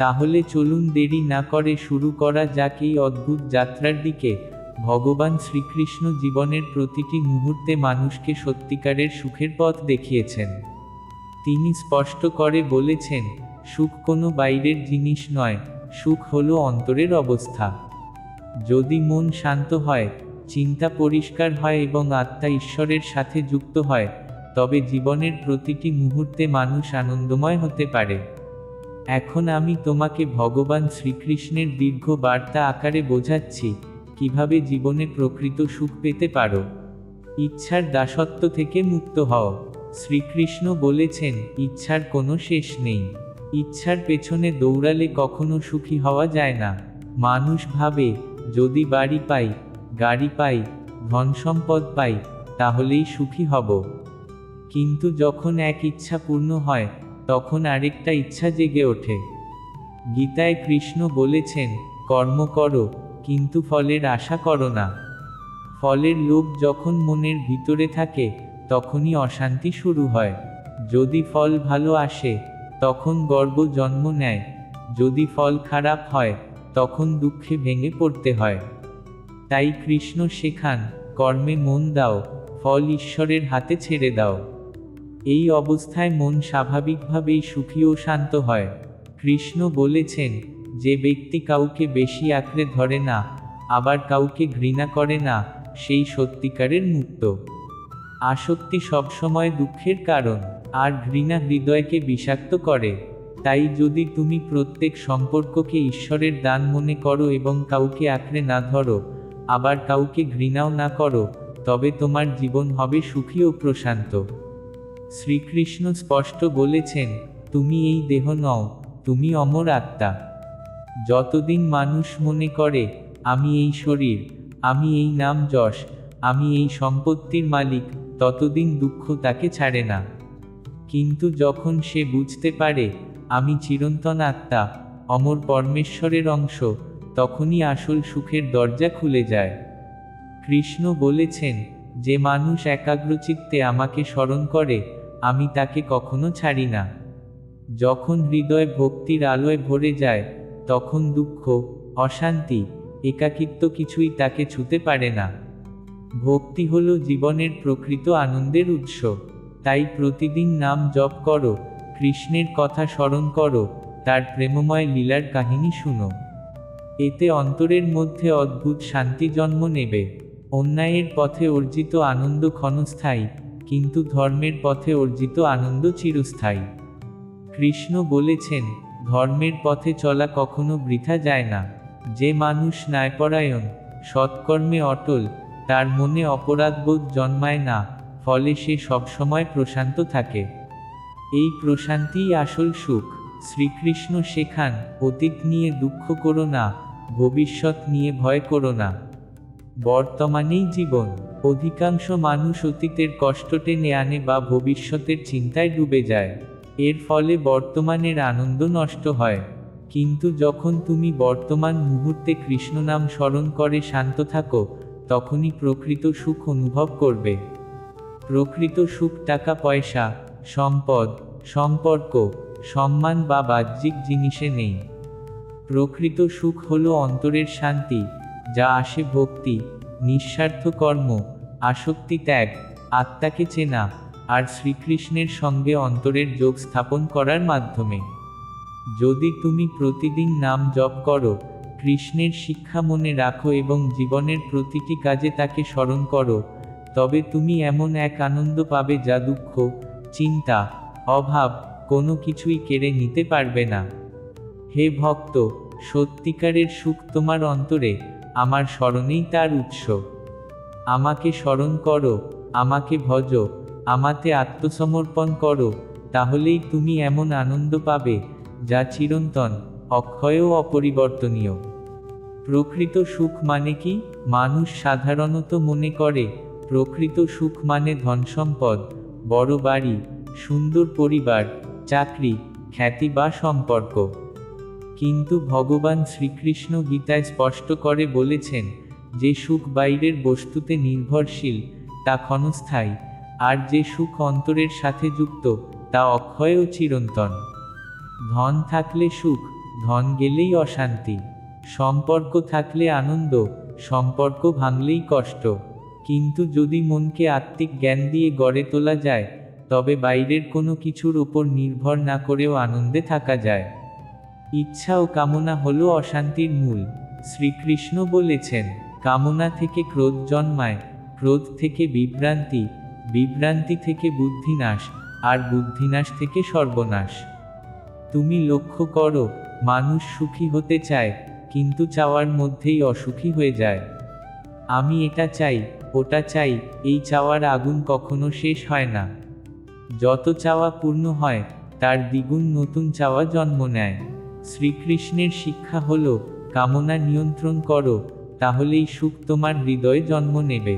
তাহলে চলুন দেরি না করে শুরু করা যাক এই অদ্ভুত যাত্রার দিকে। ভগবান শ্রীকৃষ্ণ জীবনের প্রতিটি মুহূর্তে মানুষকে সত্যিকারের সুখের পথ দেখিয়েছেন। তিনি স্পষ্ট করে বলেছেন, সুখ কোনো বাইরের জিনিস নয়, সুখ হলো অন্তরের অবস্থা। যদি মন শান্ত হয়, চিন্তা পরিষ্কার হয় এবং আত্মা ঈশ্বরের সাথে যুক্ত হয়, তবে জীবনের প্রতিটি মুহূর্তে মানুষ আনন্দময় হতে পারে। এখন আমি তোমাকে ভগবান শ্রীকৃষ্ণের দীর্ঘ বার্তা আকারে বোঝাচ্ছি, কীভাবে জীবনে প্রকৃত সুখ পেতে পারো। ইচ্ছার দাসত্ব থেকে মুক্ত হও। শ্রীকৃষ্ণ বলেছেন, ইচ্ছার কোনো শেষ নেই। ইচ্ছার পেছনে দৌড়ালে কখনো সুখী হওয়া যায় না। মানুষ ভাবে, যদি বাড়ি পাই, গাড়ি পাই ধন সম্পদ পাই, তাহলেই সুখী হব। কিন্তু যখন এক ইচ্ছা পূর্ণ হয় তখন আরেকটা ইচ্ছা জেগে ওঠে। গীতায় কৃষ্ণ বলেছেন, কর্ম করো, কিন্তু ফলের আশা করো না। ফলের লোভ যখন মনের ভিতরে থাকে, তখনই অশান্তি শুরু হয়। যদি ফল ভালো আসে, তখন গর্ব জন্ম নেয়। যদি ফল খারাপ হয়, তখন দুঃখে ভেঙে পড়তে হয়। তাই কৃষ্ণ শেখান, কর্মে মন দাও, ফল ঈশ্বরের হাতে ছেড়ে দাও। এই অবস্থায় মন স্বাভাবিকভাবেই সুখী ও শান্ত হয়। কৃষ্ণ বলেছেন যে ব্যক্তি কাউকে বেশি আঁকড়ে ধরে না, আবার কাউকে ঘৃণা করে না, সেই সত্যিকারের মুক্ত। আসক্তি সবসময় দুঃখের কারণ, আর ঘৃণা হৃদয়কে বিষাক্ত করে। তাই যদি তুমি প্রত্যেক সম্পর্ককে ঈশ্বরের দান মনে করো এবং কাউকে আঁকড়ে না ধরো, আবার কাউকে ঘৃণাও না করো, তবে তোমার জীবন হবে সুখী ও প্রশান্ত। শ্রীকৃষ্ণ স্পষ্ট বলেছেন, তুমি এই দেহ নও, তুমি অমর আত্মা। যতদিন মানুষ মনে করে, আমি এই শরীর, আমি এই নাম যশ, আমি এই সম্পত্তির মালিক, ততদিন দুঃখ তাকে ছাড়ে না। কিন্তু যখন সে বুঝতে পারে, আমি চিরন্তন আত্মা, অমর পরমেশ্বরের অংশ, তখনই আসল সুখের দরজা খুলে যায়। কৃষ্ণ বলেছেন, যে মানুষ একাগ্রচিত্তে আমাকে স্মরণ করে আমি তাকে কখনো ছাড়ি না। যখন হৃদয় ভক্তির আলোয় ভরে যায়, তখন দুঃখ, অশান্তি, একাকিত্ব কিছুই তাকে ছুতে পারে না। ভক্তি হল জীবনের প্রকৃত আনন্দের উৎস। তাই প্রতিদিন নাম জপ করো, কৃষ্ণের কথা স্মরণ করো, তার প্রেমময় লীলার কাহিনী শুনো। এতে অন্তরের মধ্যে অদ্ভুত শান্তি জন্ম নেবে। অন্যায়ের পথে অর্জিত আনন্দ ক্ষণস্থায়ী কিন্তু ধর্মের পথে অর্জিত আনন্দ চিরস্থায়ী। কৃষ্ণ বলেছেন, ধর্মের পথে চলা কখনো বৃথা যায় না। যে মানুষ ন্যায়পরায়ণ, সৎকর্মে অটল, তার মনে অপরাধবোধ জন্মায় না, ফলে সে সবসময় প্রশান্ত থাকে। এই প্রশান্তিই আসল সুখ। শ্রীকৃষ্ণ শেখান, অতীত নিয়ে দুঃখ করো না, ভবিষ্যৎ নিয়ে ভয় করো না। বর্তমানেই জীবন। অধিকাংশ মানুষ অতীতের কষ্ট টেনে আনে বা ভবিষ্যতের চিন্তায় ডুবে যায়। এর ফলে বর্তমানের আনন্দ নষ্ট হয়। কিন্তু যখন তুমি বর্তমান মুহূর্তে কৃষ্ণনাম স্মরণ করে শান্ত থাকো, তখনই প্রকৃত সুখ অনুভব করবে। প্রকৃত সুখ টাকা, পয়সা, সম্পদ, সম্পর্ক, সম্মান বা বাহ্যিক জিনিসে নেই। প্রকৃত সুখ হল অন্তরের শান্তি, যা আসে ভক্তি নিঃস্বার্থ কর্ম, আসক্তি ত্যাগ, আত্মাকে চেনা, আর শ্রীকৃষ্ণের সঙ্গে অন্তরের যোগ স্থাপন করার মাধ্যমে। যদি তুমি প্রতিদিন নাম জপ করো, কৃষ্ণের শিক্ষা মনে রাখো এবং জীবনের প্রতিটি কাজে তাকে স্মরণ করো, তবে তুমি এমন এক আনন্দ পাবে যা দুঃখ, চিন্তা, অভাব কোনো কিছুই কেড়ে নিতে পারবে না। হে ভক্ত, সত্যিকারের সুখ তোমার অন্তরে আমার স্মরণেই তার উৎস। আমাকে স্মরণ করো, আমাকে ভজ, আমাতে আত্মসমর্পণ করো, তাহলেই তুমি এমন আনন্দ পাবে, যা চিরন্তন, অক্ষয় ও অপরিবর্তনীয়। প্রকৃত সুখ মানে কি? মানুষ সাধারণত মনে করে, প্রকৃত সুখ মানে ধনসম্পদ, বড় বাড়ি, সুন্দর পরিবার, চাকরি, খ্যাতি বা সম্পর্ক। কিন্তু ভগবান শ্রীকৃষ্ণ গীতায় স্পষ্ট করে বলেছেন, যে সুখ বাইরের বস্তুতে নির্ভরশীল, তা ক্ষণস্থায়ী, আর যে সুখ অন্তরের সাথে যুক্ত, তা অক্ষয় ও চিরন্তন। ধন থাকলে সুখ, ধন গেলেই অশান্তি। সম্পর্ক থাকলে আনন্দ, সম্পর্ক ভাঙলেই কষ্ট। কিন্তু যদি মনকে আত্মিক জ্ঞান দিয়ে গড়ে তোলা যায়, তবে বাইরের কোনো কিছুর ওপর নির্ভর না করেও আনন্দে থাকা যায়। ইচ্ছা ও কামনা হল অশান্তির মূল। শ্রীকৃষ্ণ বলেছেন, কামনা থেকে ক্রোধ জন্মায়, ক্রোধ থেকে বিভ্রান্তি বিভ্রান্তি থেকে বুদ্ধিনাশ, আর বুদ্ধিনাশ থেকে সর্বনাশ। তুমি লক্ষ্য করো, মানুষ সুখী হতে চায়, কিন্তু চাওয়ার মধ্যেই অসুখী হয়ে যায়। আমি এটা চাই, ওটা চাই, এই চাওয়ার আগুন কখনো শেষ হয় না। যত চাওয়া পূর্ণ হয়, তার দ্বিগুণ নতুন চাওয়া জন্ম নেয়। শ্রীকৃষ্ণের শিক্ষা হল, কামনা নিয়ন্ত্রণ করো, তাহলেই সুখ তোমার হৃদয়ে জন্ম নেবে।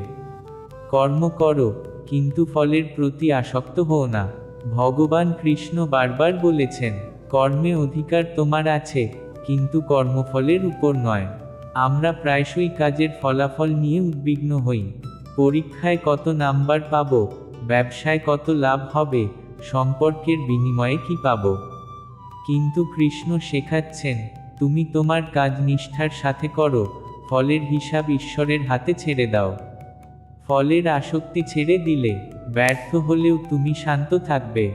কর্ম করো, কিন্তু ফলের প্রতি আসক্ত হও না। ভগবান কৃষ্ণ বারবার বলেছেন, কর্মে অধিকার তোমার আছে, কিন্তু কর্মফলের উপর নয়। আমরা প্রায়শই কাজের ফলাফল নিয়ে উদ্বিগ্ন হই। পরীক্ষায় কত নাম্বার পাবো, ব্যবসায় কত লাভ হবে, সম্পর্কের বিনিময়ে কি পাবো? কিন্তু কৃষ্ণ শেখাচ্ছেন, তুমি তোমার কাজ নিষ্ঠার সাথে করো, ফলের হিসাব ঈশ্বরের হাতে ছেড়ে দাও। ফলের আসক্তি ছেড়ে দিলে ব্যর্থ হলেও তুমি শান্ত থাকবে,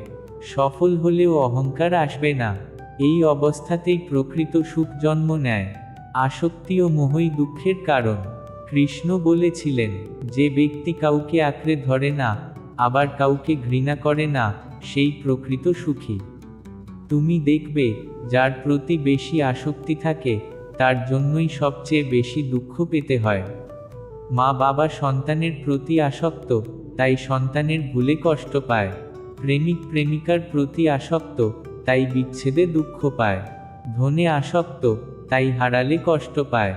সফল হলেও অহংকার আসবে না। এই অবস্থাতেই প্রকৃত সুখ জন্ম নেয়, আসক্তি ও মোহই দুঃখের কারণ। কৃষ্ণ বলেছিলেন, যে ব্যক্তি কাউকে আঁকড়ে ধরে না, আবার কাউকে ঘৃণা করে না, সেই প্রকৃত সুখী। তুমি দেখবে, যার প্রতি বেশি আসক্তি থাকে, তার জন্যই সবচেয়ে বেশি দুঃখ পেতে হয়। মা বাবা সন্তানের প্রতি আসক্ত, তাই সন্তানের ভুলে কষ্ট পায়। প্রেমিক প্রেমিকার প্রতি আসক্ত, তাই বিচ্ছেদে দুঃখ পায়। ধনে আসক্ত, তাই হারালে কষ্ট পায়।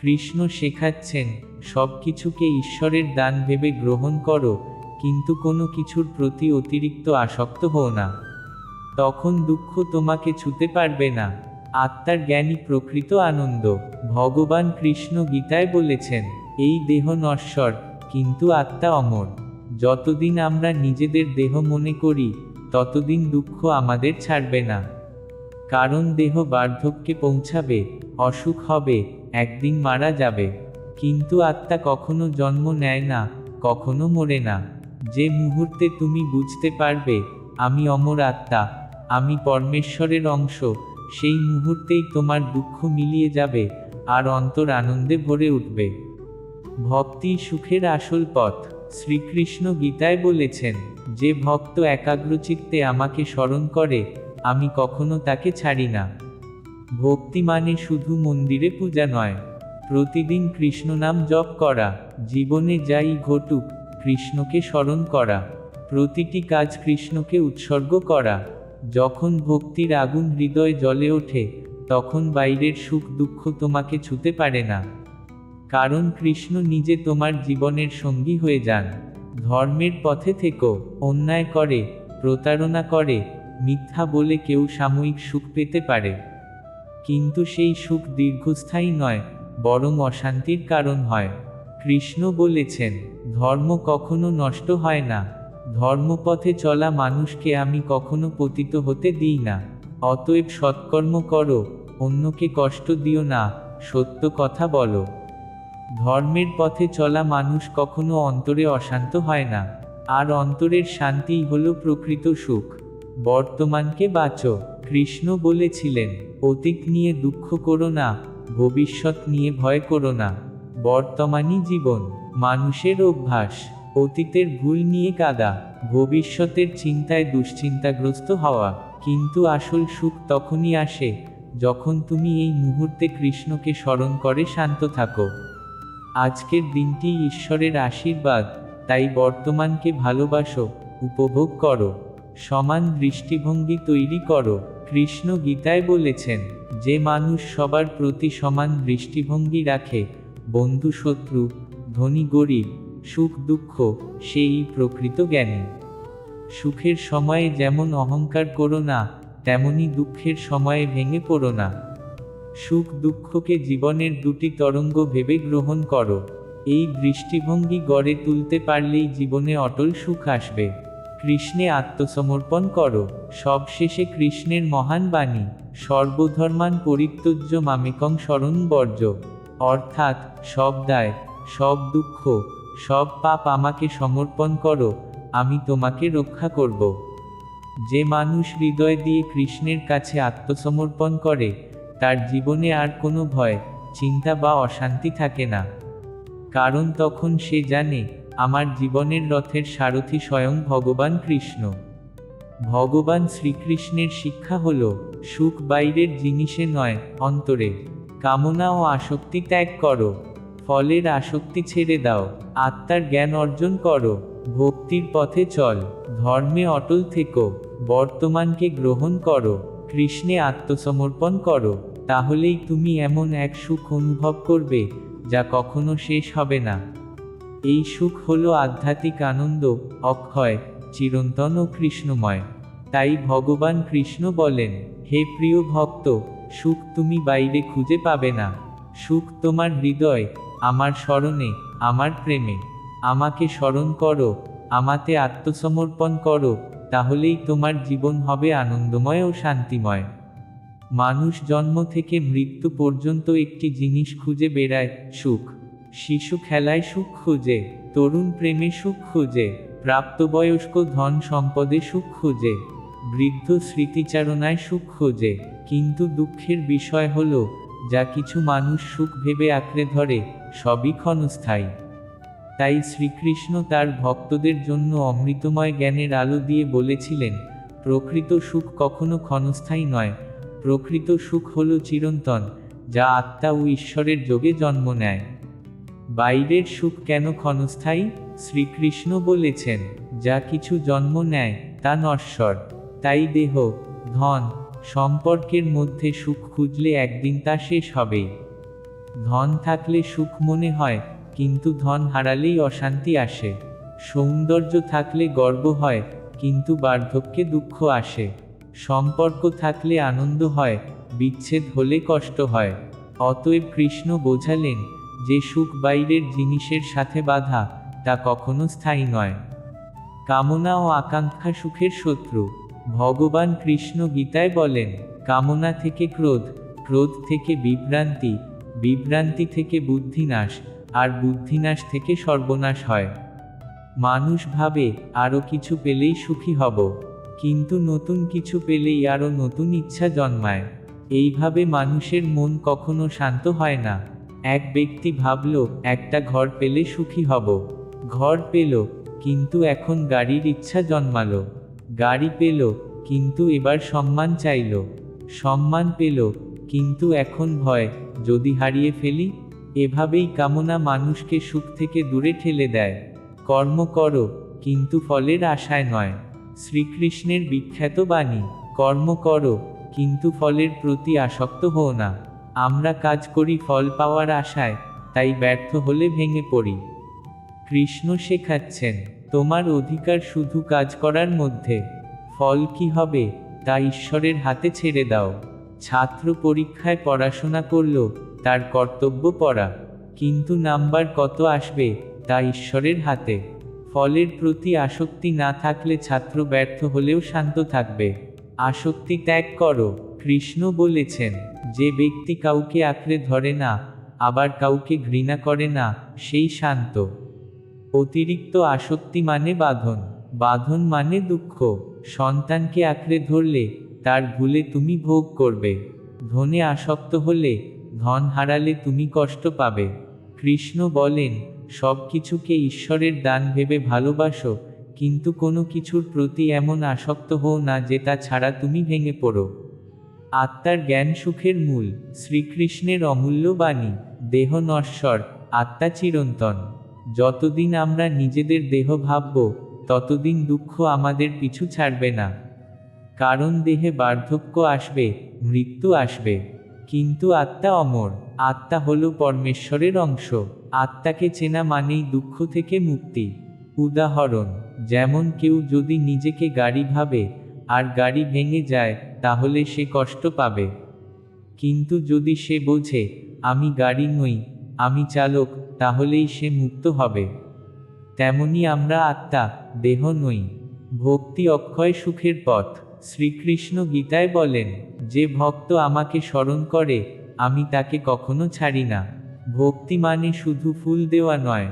কৃষ্ণ শেখাচ্ছেন সব কিছুকে ঈশ্বরের দান ভেবে গ্রহণ করো, কিন্তু কোনো কিছুর প্রতি অতিরিক্ত আসক্ত হও না। তখন দুঃখ তোমাকে ছুতে পারবে না। আত্মার জ্ঞানী প্রকৃত আনন্দ। ভগবান কৃষ্ণ গীতায় বলেছেন, এই দেহ নশ্বর, কিন্তু আত্মা অমর। যতদিন আমরা নিজেদের দেহ মনে করি, ততদিন দুঃখ আমাদের ছাড়বে না। কারণ দেহ বার্ধক্যে পৌঁছাবে, অসুখ হবে, একদিন মারা যাবে। কিন্তু আত্মা কখনো জন্ম নেয় না, কখনো মরে না। যে মুহূর্তে তুমি বুঝতে পারবে, আমি অমর আত্মা। আমি পরমেশ্বরের অংশ, সেই মুহূর্তেই তোমার দুঃখ মিলিয়ে যাবে আর অন্তর আনন্দে ভরে উঠবে। ভক্তি সুখের আসল পথ, শ্রীকৃষ্ণ গীতায় বলেছেন, যে ভক্ত একাগ্রচিত্তে আমাকে স্মরণ করে, আমি কখনো তাকে ছাড়ি না। ভক্তি মানে শুধু মন্দিরে পূজা নয়। প্রতিদিন কৃষ্ণ নাম জপ করা, জীবনে যাই ঘটুক, কৃষ্ণকে স্মরণ করা। প্রতিটি কাজ কৃষ্ণকে উৎসর্গ করা। যখন ভক্তির আগুন হৃদয় জ্বলে ওঠে, তখন বাইরের সুখ দুঃখ তোমাকে ছুতে পারে না। কারণ কৃষ্ণ নিজে তোমার জীবনের সঙ্গী হয়ে যান। ধর্মের পথে থেকো, অন্যায় করে, প্রতারণা করে, মিথ্যা বলে কেউ সাময়িক সুখ পেতে পারে। কিন্তু সেই সুখ দীর্ঘস্থায়ী নয়, বরং অশান্তির কারণ হয়। কৃষ্ণ বলেছেন, ধর্ম কখনো নষ্ট হয় না। ধর্মপথে চলা মানুষকে আমি কখনো পতিত হতে দিই না। অতএব সৎকর্ম করো, অন্যকে কষ্ট দিও না, সত্য কথা বলো। ধর্মের পথে চলা মানুষ কখনো অন্তরে অশান্ত হয় না, আর অন্তরের শান্তিই হলো প্রকৃত সুখ। বর্তমানকে বাঁচো, কৃষ্ণ বলেছিলেন, অতীত নিয়ে দুঃখ করো না, ভবিষ্যৎ নিয়ে ভয় করো না। বর্তমানই জীবন, মানুষের অভ্যাস। অতীতের ভুল নিয়ে কাদা, ভবিষ্যতের চিন্তায় দুশ্চিন্তাগ্রস্ত হওয়া। কিন্তু আসল সুখ তখনই আসে, যখন তুমি এই মুহূর্তে কৃষ্ণকে স্মরণ করে শান্ত থাকো। আজকের দিনটি ঈশ্বরের আশীর্বাদ, তাই বর্তমানকে ভালোবাসো, উপভোগ করো। সমান দৃষ্টিভঙ্গি তৈরি করো, কৃষ্ণ গীতায় বলেছেন, যে মানুষ সবার প্রতি সমান দৃষ্টিভঙ্গি রাখে, বন্ধু শত্রু, ধনী গরিব সুখ দুঃখ সেই প্রকৃত জ্ঞানী। সুখের সময়ে যেমন অহংকার করো না, তেমনি দুঃখের সময়ে ভেঙে পড়ো না। সুখ দুঃখকে জীবনের দুটি তরঙ্গ ভেবে গ্রহণ করো। এই দৃষ্টিভঙ্গি গড়ে তুলতে পারলেই জীবনে অটল সুখ আসবে। কৃষ্ণে আত্মসমর্পণ করো। সবশেষে কৃষ্ণের মহান বাণী, সর্বধর্মান পরিত্যজ্য মামিকং স্মরণ বর্জ্য। অর্থাৎ সব দায়, সব দুঃখ সব পাপ আমাকে সমর্পণ করো, আমি তোমাকে রক্ষা করব। যে মানুষ হৃদয় দিয়ে কৃষ্ণের কাছে আত্মসমর্পণ করে, তার জীবনে আর কোনো ভয়, চিন্তা বা অশান্তি থাকে না। কারণ তখন সে জানে, আমার জীবনের রথের সারথি স্বয়ং ভগবান কৃষ্ণ। ভগবান শ্রীকৃষ্ণের শিক্ষা হল, সুখ বাইরের জিনিসে নয়, অন্তরে। কামনা ও আসক্তি ত্যাগ করো। ফলের আসক্তি ছেড়ে দাও। আত্মার জ্ঞান অর্জন করো। ভক্তির পথে চল। ধর্মে অটল থেকো। বর্তমানকে গ্রহণ করো। কৃষ্ণে আত্মসমর্পণ করো। তাহলেই তুমি এমন এক সুখ অনুভব করবে, যা কখনো শেষ হবে না। এই সুখ হল আধ্যাত্মিক আনন্দ, অক্ষয়, চিরন্তন ও কৃষ্ণময়। তাই ভগবান কৃষ্ণ বলেন, হে প্রিয় ভক্ত, সুখ তুমি বাইরে খুঁজে পাবে না। সুখ তোমার হৃদয় আমার স্মরণে, আমার প্রেমে। আমাকে স্মরণ করো, আমাতে আত্মসমর্পণ করো, তাহলেই তোমার জীবন হবে আনন্দময় ও শান্তিময়। মানুষ জন্ম থেকে মৃত্যু পর্যন্ত একটি জিনিস খুঁজে বেড়ায়, সুখ। শিশু খেলায় সুখ খুঁজে, তরুণ প্রেমে সুখ খুঁজে, প্রাপ্তবয়স্ক ধন সম্পদে সুখ খুঁজে, বৃদ্ধ স্মৃতিচারণায় সুখ খোঁজে। কিন্তু দুঃখের বিষয় হল, যা কিছু মানুষ সুখ ভেবে আঁকড়ে ধরে সবই ক্ষণস্থায়ী। তাই শ্রীকৃষ্ণ তার ভক্তদের জন্য অমৃতময় জ্ঞানের আলো দিয়ে বলেছিলেন, প্রকৃত সুখ কখনো ক্ষণস্থায়ী নয়। প্রকৃত সুখ হল চিরন্তন, যা আত্মা ও ঈশ্বরের যোগে জন্ম নেয়। বাইরের সুখ কেন ক্ষণস্থায়ী? শ্রীকৃষ্ণ বলেছেন, যা কিছু জন্ম নেয়, তা নশ্বর। তাই দেহ, ধন, সম্পর্কের মধ্যে সুখ খুঁজলে একদিন তা শেষ হবেই। ধন থাকলে সুখ মনে হয়, কিন্তু ধন হারালেই অশান্তি আসে। সৌন্দর্য থাকলে গর্ব হয়, কিন্তু বার্ধক্যে দুঃখ আসে। সম্পর্ক থাকলে আনন্দ হয়, বিচ্ছেদ হলে কষ্ট হয়। অতএব কৃষ্ণ বোঝালেন, যে সুখ বাইরের জিনিসের সাথে বাধা, তা কখনো স্থায়ী নয়। কামনা ও আকাঙ্ক্ষা সুখের শত্রু। ভগবান কৃষ্ণ গীতায় বলেন, কামনা থেকে ক্রোধ ক্রোধ থেকে বিভ্রান্তি বিভ্রান্তি থেকে বুদ্ধিনাশ, আর বুদ্ধিনাশ থেকে সর্বনাশ হয়। মানুষ ভাবে আরও কিছু পেলেই সুখী হব, কিন্তু নতুন কিছু পেলেই আরও নতুন ইচ্ছা জন্মায়। এইভাবে মানুষের মন কখনো শান্ত হয় না। এক ব্যক্তি ভাবল, একটা ঘর পেলে সুখী হব। ঘর পেল, কিন্তু এখন গাড়ির ইচ্ছা জন্মালো। গাড়ি পেল, কিন্তু এবার সম্মান চাইল। সম্মান পেল, কিন্তু এখন ভয় যদি হারিয়ে ফেলি, এভাবেই কামনা মানুষকে সুখ থেকে দূরে ঠেলে দেয়। কর্ম করো, কিন্তু ফলের আশায় নয়। শ্রীকৃষ্ণের বিখ্যাত বাণী, কর্ম করো, কিন্তু ফলের প্রতি আসক্ত হও না। আমরা কাজ করি ফল পাওয়ার আশায়, তাই ব্যর্থ হলে ভেঙে পড়ি। কৃষ্ণ শেখাচ্ছেন, তোমার অধিকার শুধু কাজ করার মধ্যে। ফল কি হবে, তা ঈশ্বরের হাতে ছেড়ে দাও। ছাত্র পরীক্ষায় পড়াশোনা করল, তার কর্তব্য পড়া। কিন্তু নাম্বার কত আসবে, তা ঈশ্বরের হাতে। ফলের প্রতি আসক্তি না থাকলে ছাত্র ব্যর্থ হলেও শান্ত থাকবে। আসক্তি ত্যাগ করো, কৃষ্ণ বলেছেন, যে ব্যক্তি কাউকে আঁকড়ে ধরে না, আবার কাউকে ঘৃণা করে না, সেই শান্ত। অতিরিক্ত আসক্তি মানে বাঁধন বাঁধন মানে দুঃখ। সন্তানকে আঁকড়ে ধরলে তার ভুলে তুমি ভোগ করবে। ধনে আসক্ত হলে ধন হারালে তুমি কষ্ট পাবে। কৃষ্ণ বলেন, সব কিছুকে ঈশ্বরের দান ভেবে ভালোবাসো, কিন্তু কোনো কিছুর প্রতি এমন আসক্ত হও না যে তা ছাড়া তুমি ভেঙে পড়ো। আত্মার জ্ঞান সুখের মূল, শ্রীকৃষ্ণের অমূল্য বাণী, দেহ নশ্বর, আত্মা চিরন্তন। যতদিন আমরা নিজেদের দেহ ভাবব, ততদিন দুঃখ আমাদের পিছু ছাড়বে না। কারণ দেহে বার্ধক্য আসবে, মৃত্যু আসবে। কিন্তু আত্মা অমর, আত্মা হল পরমেশ্বরের অংশ। আত্মাকে চেনা মানেই দুঃখ থেকে মুক্তি। উদাহরণ, যেমন কেউ যদি নিজেকে গাড়ি ভাবে, আর গাড়ি ভেঙে যায়, তাহলে সে কষ্ট পাবে। কিন্তু যদি সে বোঝে, আমি গাড়ি নই, আমি চালক, তাহলেই সে মুক্ত হবে। তেমনি আমরা আত্মা, দেহ নই। ভক্তি অক্ষয় সুখের পথ। শ্রীকৃষ্ণ গীতায় বলেন, যে ভক্ত আমাকে স্মরণ করে, আমি তাকে কখনো ছাড়ি না। ভক্তি মানে শুধু ফুল দেওয়া নয়।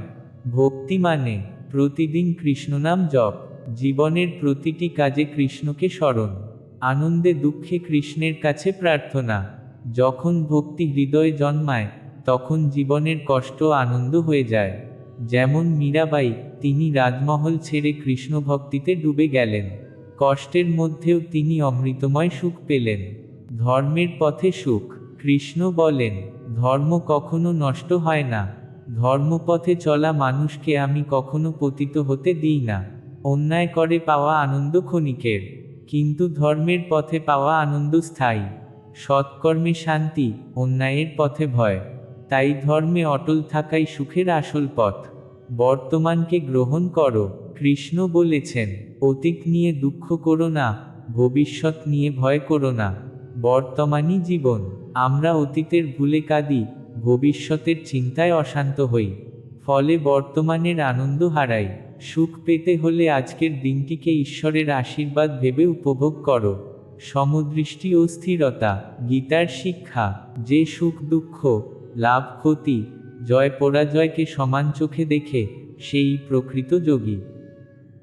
ভক্তি মানে প্রতিদিন কৃষ্ণনাম জপ, জীবনের প্রতিটি কাজে কৃষ্ণকে স্মরণ। আনন্দে দুঃখে কৃষ্ণের কাছে প্রার্থনা। যখন ভক্তি হৃদয়ে জন্মায়, তখন জীবনের কষ্ট আনন্দ হয়ে যায়। যেমন মীরাবাই, তিনি রাজমহল ছেড়ে কৃষ্ণ ভক্তিতে ডুবে গেলেন। কষ্টের মধ্যেও তিনি অমৃতময় সুখ পেলেন। ধর্মের পথে সুখ। কৃষ্ণ বলেন, ধর্ম কখনো নষ্ট হয় না। ধর্মপথে চলা মানুষকে আমি কখনো পতিত হতে দিই না। অন্যায় করে পাওয়া আনন্দ ক্ষণিকের। কিন্তু ধর্মের পথে পাওয়া আনন্দ স্থায়ী। সৎকর্মে শান্তি, অন্যায়ের পথে ভয়। তাই ধর্মে অটল থাকাই সুখের আসল পথ। বর্তমানকে গ্রহণ করো। কৃষ্ণ বলেছেন, অতীত নিয়ে দুঃখ করো না, ভবিষ্যৎ নিয়ে ভয় করো না। বর্তমানই জীবন, আমরা অতীতের ভুলে কাঁদি, ভবিষ্যতের চিন্তায় অশান্ত হই। ফলে বর্তমানের আনন্দ হারাই। সুখ পেতে হলে আজকের দিনটিকে ঈশ্বরের আশীর্বাদ ভেবে উপভোগ করো। সমদৃষ্টি ও স্থিরতা, গীতার শিক্ষা, যে সুখ দুঃখ, লাভ ক্ষতি, জয় পরাজয়কে সমান চোখে দেখে, সেই প্রকৃত যোগী।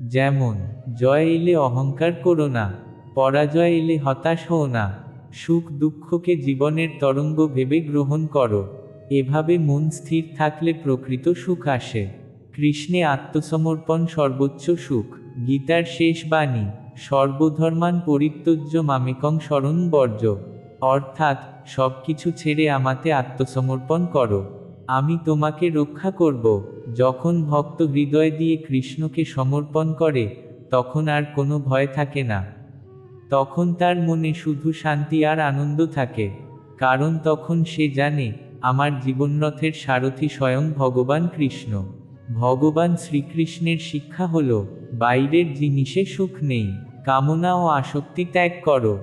যেমন, জয় এলে অহংকার করো না, পরাজয় এলে হতাশ হও না, সুখ দুঃখকে জীবনের তরঙ্গ ভেবে গ্রহণ করো, এভাবে মন স্থির থাকলে প্রকৃত সুখ আসে। কৃষ্ণে আত্মসমর্পণ সর্বোচ্চ সুখ, গীতার শেষ বাণী, সর্বধর্মান পরিত্যজ্য মামেকং স্মরণ বর্জ অর্থাৎ সব কিছু ছেড়ে আমাতে আত্মসমর্পণ করো। আমি তোমাকে রক্ষা করব। যখন ভক্ত হৃদয় দিয়ে কৃষ্ণকে সমর্পণ করে, তখন আর কোনো ভয় থাকে না। তখন তার মনে শুধু শান্তি আর আনন্দ থাকে, কারণ তখন সে জানে, আমার জীবনরথের সারথি স্বয়ং ভগবান কৃষ্ণ। ভগবান শ্রীকৃষ্ণের শিক্ষা হল, বাইরের জিনিসে সুখ নেই, কামনা ও আসক্তি ত্যাগ করো,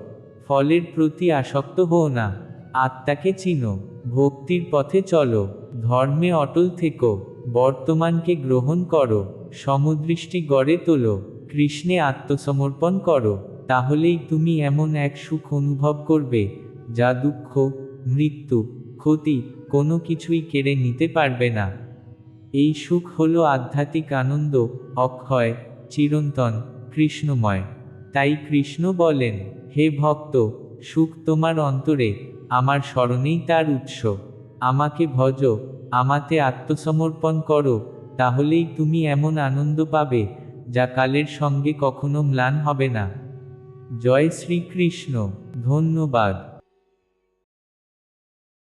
ফলের প্রতি আসক্ত হও না, আত্মাকে চিনো, ভক্তির পথে চলো। ধর্মে অটল থেকো, বর্তমানকে গ্রহণ করো, সমদৃষ্টি গড়ে তোলো, কৃষ্ণে আত্মসমর্পণ করো, তাহলেই তুমি এমন এক সুখ অনুভব করবে, যা দুঃখ, মৃত্যু, ক্ষতি কোনো কিছুই কেড়ে নিতে পারবে না। এই সুখ হল আধ্যাত্মিক আনন্দ, অক্ষয়, চিরন্তন, কৃষ্ণময়। তাই কৃষ্ণ বলেন, হে ভক্ত, সুখ তোমার অন্তরে, আমার স্মরণেই তার উৎস। আমাকে ভজ, আমাতে আত্মসমর্পণ করো, তাহলেই তুমি এমন আনন্দ পাবে, যা কালের সঙ্গে কখনো ম্লান হবে না। জয় শ্রীকৃষ্ণ, ধন্যবাদ।